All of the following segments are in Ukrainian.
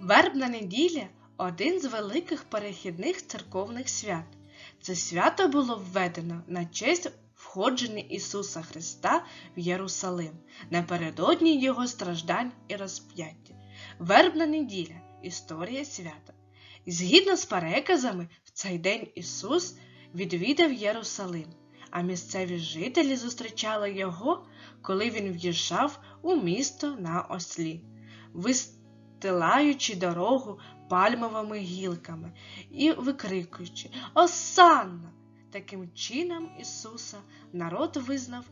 Вербна неділя один з великих перехідних церковних свят. Це свято було введено на честь входження Ісуса Христа в Єрусалим напередодні Його страждань і розп'яття. Вербна неділя історія свята. І згідно з переказами, в цей день Ісус відвідав Єрусалим, а місцеві жителі зустрічали його, коли він в'їжджав у місто на ослі, вистилаючи дорогу пальмовими гілками і викрикуючи Осанна! Таким чином Ісуса народ визнав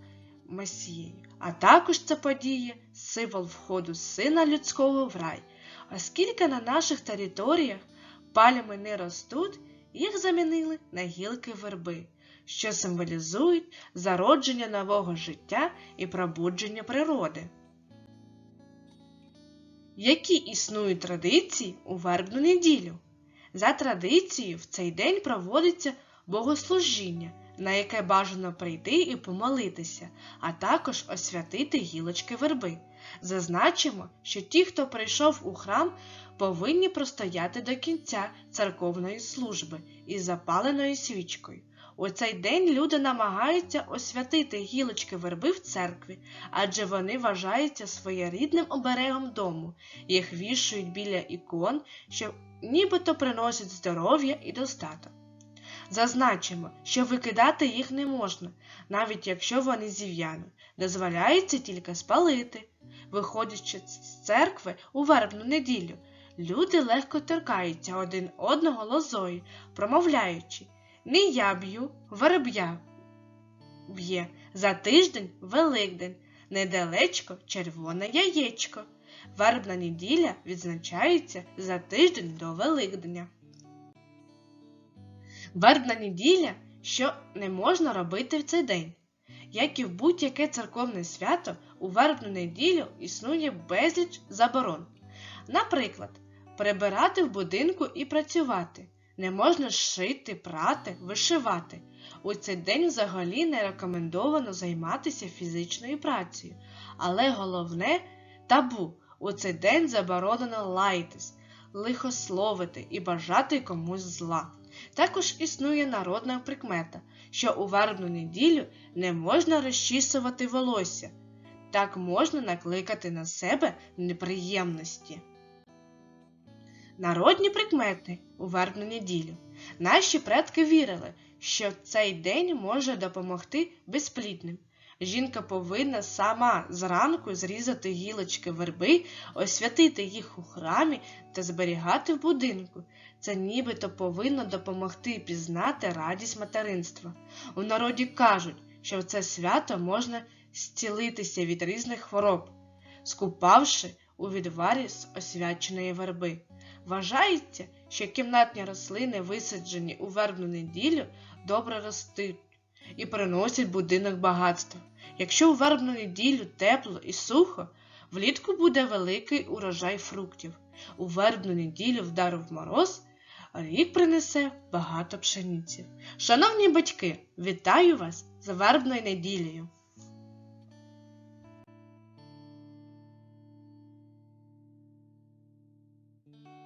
Месією, а також ця подія символ входу Сина Людського в рай. Оскільки на наших територіях пальми не ростуть, їх замінили на гілки верби, що символізують зародження нового життя і пробудження природи. Які існують традиції у вербну неділю? За традицією, в цей день проводиться богослужіння, на яке бажано прийти і помолитися, а також освятити гілочки верби. Зазначимо, що ті, хто прийшов у храм, повинні простояти до кінця церковної служби із запаленою свічкою. У цей день люди намагаються освятити гілочки верби в церкві, адже вони вважаються своєрідним оберегом дому, їх вішують біля ікон, що нібито приносять здоров'я і достаток. Зазначимо, що викидати їх не можна, навіть якщо вони зів'януть, дозволяється тільки спалити. Виходячи з церкви у вербну неділю, люди легко торкаються один одного лозою, промовляючи Не я б'ю, верб'я б'є, за тиждень Великдень, недалечко червоне яєчко. Вербна неділя відзначається за тиждень до Великдня. Вербна неділя, що не можна робити в цей день. Як і в будь-яке церковне свято, у вербну неділю існує безліч заборон. Наприклад, прибирати в будинку і працювати. Не можна шити, прати, вишивати. У цей день взагалі не рекомендовано займатися фізичною працею. Але головне табу у цей день заборонено лаятись, лихословити і бажати комусь зла. Також існує народна прикмета, що у вербну неділю не можна розчісувати волосся. Так можна накликати на себе неприємності. Народні прикмети у вербну неділю. Наші предки вірили, що цей день може допомогти безплідним. Жінка повинна сама зранку зрізати гілочки верби, освятити їх у храмі та зберігати в будинку. Це нібито повинно допомогти пізнати радість материнства. У народі кажуть, що в це свято можна зцілитися від різних хвороб, скупавши у відварі з освяченої верби. Вважається, що кімнатні рослини, висаджені у вербну неділю, добре ростуть і приносять будинок багатства. Якщо у вербну неділю тепло і сухо, влітку буде великий урожай фруктів. У вербну неділю вдарив мороз, рік принесе багато пшениці. Шановні батьки, вітаю вас з вербною неділею!